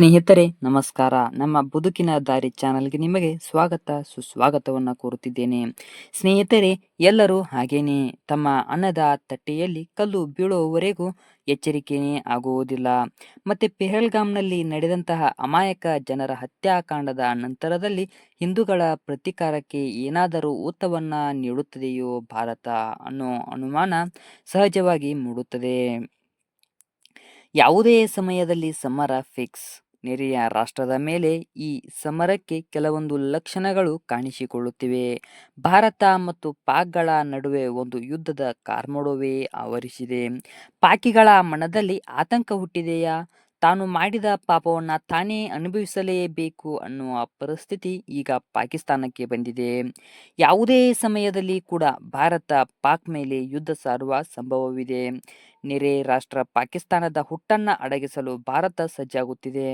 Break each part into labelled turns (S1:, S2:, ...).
S1: ಸ್ನೇಹಿತರೆ, ನಮಸ್ಕಾರ. ನಮ್ಮ ಬದುಕಿನ ದಾರಿ ಚಾನಲ್ಗೆ ನಿಮಗೆ ಸ್ವಾಗತ, ಸುಸ್ವಾಗತವನ್ನು ಕೋರುತ್ತಿದ್ದೇನೆ. ಸ್ನೇಹಿತರೆ, ಎಲ್ಲರೂ ಹಾಗೇನೆ. ತಮ್ಮ ಅನ್ನದ ತಟ್ಟೆಯಲ್ಲಿ ಕಲ್ಲು ಬೀಳುವವರೆಗೂ ಎಚ್ಚರಿಕೆಯೇ ಆಗುವುದಿಲ್ಲ. ಮತ್ತೆ ಪೆಹಲ್ಗಾಮ್ನಲ್ಲಿ ನಡೆದಂತಹ ಅಮಾಯಕ ಜನರ ಹತ್ಯಾಕಾಂಡದ ನಂತರದಲ್ಲಿ ಹಿಂದೂಗಳ ಪ್ರತೀಕಾರಕ್ಕೆ ಏನಾದರೂ ಊತವನ್ನ ನೀಡುತ್ತದೆಯೋ ಭಾರತ ಅನ್ನೋ ಅನುಮಾನ ಸಹಜವಾಗಿ ಮೂಡುತ್ತದೆ. ಯಾವುದೇ ಸಮಯದಲ್ಲಿ ಸಮರ ಫಿಕ್ಸ್ ನೆರೆಯ ರಾಷ್ಟ್ರದ ಮೇಲೆ ಈ ಸಮರಕ್ಕೆ ಕೆಲವೊಂದು ಲಕ್ಷಣಗಳು ಕಾಣಿಸಿಕೊಳ್ಳುತ್ತಿವೆ. ಭಾರತ ಮತ್ತು ಪಾಕ್ಗಳ ನಡುವೆ ಒಂದು ಯುದ್ಧದ ಕಾರ್ಮೋಡವೇ ಆವರಿಸಿದೆ. ಪಾಕಿಗಳ ಮನದಲ್ಲಿ ಆತಂಕ ಹುಟ್ಟಿದೆಯಾ? ತಾನು ಮಾಡಿದ ಪಾಪವನ್ನು ತಾನೇ ಅನುಭವಿಸಲೇಬೇಕು ಅನ್ನುವ ಪರಿಸ್ಥಿತಿ ಈಗ ಪಾಕಿಸ್ತಾನಕ್ಕೆ ಬಂದಿದೆ. ಯಾವುದೇ ಸಮಯದಲ್ಲಿ ಕೂಡ ಭಾರತ ಪಾಕ್ ಮೇಲೆ ಯುದ್ಧ ಸಾರುವ ಸಂಭವವಿದೆ. ನೆರೆ ರಾಷ್ಟ್ರ ಪಾಕಿಸ್ತಾನದ ಹುಟ್ಟನ್ನ ಅಡಗಿಸಲು ಭಾರತ ಸಜ್ಜಾಗುತ್ತಿದೆ.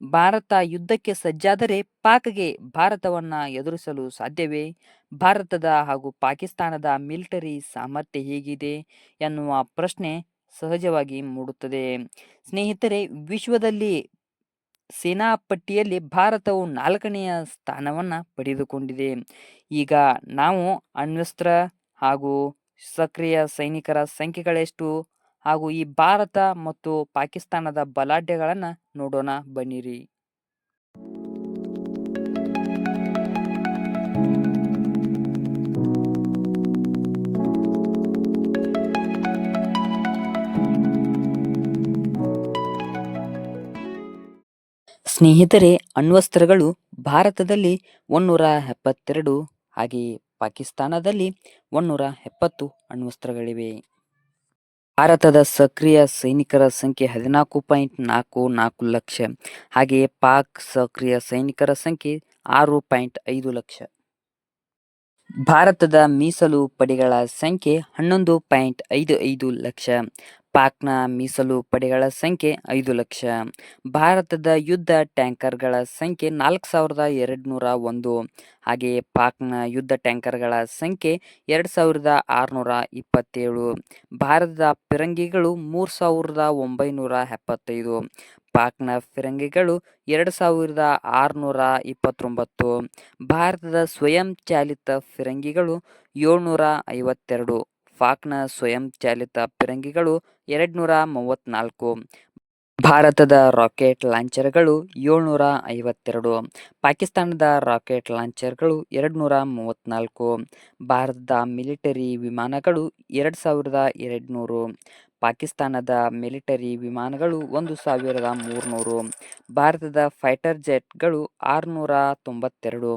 S1: ಭಾರತ ಯುದ್ಧಕ್ಕೆ ಸಜ್ಜಾದರೆ ಪಾಕ್ಗೆ ಭಾರತವನ್ನ ಎದುರಿಸಲು ಸಾಧ್ಯವೇ? ಭಾರತದ ಹಾಗೂ ಪಾಕಿಸ್ತಾನದ ಮಿಲಿಟರಿ ಸಾಮರ್ಥ್ಯ ಹೇಗಿದೆ ಎನ್ನುವ ಪ್ರಶ್ನೆ ಸಹಜವಾಗಿ ಮೂಡುತ್ತದೆ. ಸ್ನೇಹಿತರೆ, ವಿಶ್ವದಲ್ಲಿ ಸೇನಾ ಪಟ್ಟಿಯಲ್ಲಿ ಭಾರತವು ನಾಲ್ಕನೆಯ ಸ್ಥಾನವನ್ನು ಪಡೆದುಕೊಂಡಿದೆ. ಈಗ ನಾವು ಅಣ್ವಸ್ತ್ರ ಹಾಗೂ ಸಕ್ರಿಯ ಸೈನಿಕರ ಸಂಖ್ಯೆಗಳೆಷ್ಟು ಹಾಗೂ ಈ ಭಾರತ ಮತ್ತು ಪಾಕಿಸ್ತಾನದ ಬಲಾಢ್ಯಗಳನ್ನು ನೋಡೋಣ. ಬನ್ನಿರಿ. ಸ್ನೇಹಿತರೆ, ಅಣ್ವಸ್ತ್ರಗಳು ಭಾರತದಲ್ಲಿ ಒನ್ನೂರ ಎಪ್ಪತ್ತೆರಡು ಹಾಗೆಯೇ ಪಾಕಿಸ್ತಾನದಲ್ಲಿ ಒನ್ನೂರ ಎಪ್ಪತ್ತು ಅಣ್ವಸ್ತ್ರಗಳಿವೆ. ಭಾರತದ ಸಕ್ರಿಯ ಸೈನಿಕರ ಸಂಖ್ಯೆ ಹದಿನಾಲ್ಕು ಪಾಯಿಂಟ್ ನಾಲ್ಕು ನಾಲ್ಕು ಲಕ್ಷ ಹಾಗೆಯೇ ಪಾಕ್ ಸಕ್ರಿಯ ಸೈನಿಕರ ಸಂಖ್ಯೆ ಆರು ಪಾಯಿಂಟ್ ಐದು ಲಕ್ಷ. ಭಾರತದ ಮೀಸಲು ಪಡೆಗಳ ಸಂಖ್ಯೆ ಹನ್ನೊಂದು ಪಾಯಿಂಟ್ ಐದು ಐದು ಲಕ್ಷ ಪಾಕ್ನ ಮೀಸಲು ಪಡೆಗಳ ಸಂಖ್ಯೆ ಐದು ಲಕ್ಷ. ಭಾರತದ ಯುದ್ಧ ಟ್ಯಾಂಕರ್ಗಳ ಸಂಖ್ಯೆ ನಾಲ್ಕು ಸಾವಿರದ ಎರಡು ನೂರ ಒಂದು. ಹಾಗೆಯೇ ಪಾಕ್ನ ಯುದ್ಧ ಟ್ಯಾಂಕರ್ಗಳ ಸಂಖ್ಯೆ ಎರಡು ಸಾವಿರದ ಆರುನೂರ ಇಪ್ಪತ್ತೇಳು. ಭಾರತದ ಫಿರಂಗಿಗಳು ಮೂರು ಸಾವಿರದ ಒಂಬೈನೂರ ಎಪ್ಪತ್ತೈದು. ಪಾಕ್ನ ಫಿರಂಗಿಗಳು ಎರಡು ಸಾವಿರದ ಆರುನೂರ ಇಪ್ಪತ್ತೊಂಬತ್ತು. ಭಾರತದ ಸ್ವಯಂ ಚಾಲಿತ ಫಿರಂಗಿಗಳು ಏಳ್ನೂರ ಐವತ್ತೆರಡು. ಪಾಕ್ನ ಸ್ವಯಂ ಚಾಲಿತ ಫಿರಂಗಿಗಳು ಎರಡ್ನೂರ ಮೂವತ್ತ್ನಾಲ್ಕು, ಭಾರತದ ರಾಕೆಟ್ ಲಾಂಚರ್ಗಳು ಏಳ್ನೂರ ಐವತ್ತೆರಡು, ಪಾಕಿಸ್ತಾನದ ರಾಕೆಟ್ ಲಾಂಚರ್ಗಳು ಎರಡು ನೂರ ಮೂವತ್ತ್ನಾಲ್ಕು, ಭಾರತದ ಮಿಲಿಟರಿ ವಿಮಾನಗಳು ಎರಡು ಸಾವಿರದ ಎರಡುನೂರು ಪಾಕಿಸ್ತಾನದ ಮಿಲಿಟರಿ ವಿಮಾನಗಳು ಒಂದು ಸಾವಿರದ ಮೂರುನೂರು, ಭಾರತದ ಫೈಟರ್ ಜೆಟ್ಗಳು ಆರುನೂರ ತೊಂಬತ್ತೆರಡು,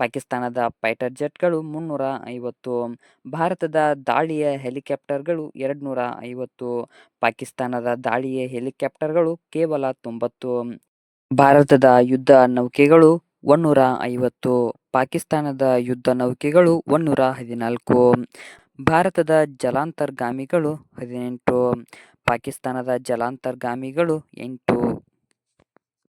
S1: ಪಾಕಿಸ್ತಾನದ ಫೈಟರ್ ಜೆಟ್ಗಳು ಮುನ್ನೂರ ಐವತ್ತು, ಭಾರತದ ದಾಳಿಯ ಹೆಲಿಕಾಪ್ಟರ್ಗಳು ಎರಡುನೂರ ಐವತ್ತು, ಪಾಕಿಸ್ತಾನದ ದಾಳಿಯ ಹೆಲಿಕಾಪ್ಟರ್ಗಳು ಕೇವಲ ತೊಂಬತ್ತು, ಭಾರತದ ಯುದ್ಧ ನೌಕೆಗಳು ಒನ್ನೂರ ಐವತ್ತು, ಪಾಕಿಸ್ತಾನದ ಯುದ್ಧ ನೌಕೆಗಳು ಒನ್ನೂರ ಹದಿನಾಲ್ಕು ಭಾರತದ ಜಲಾಂತರ್ಗಾಮಿಗಳು ಹದಿನೆಂಟು ಪಾಕಿಸ್ತಾನದ ಜಲಾಂತರ್ಗಾಮಿಗಳು ಎಂಟು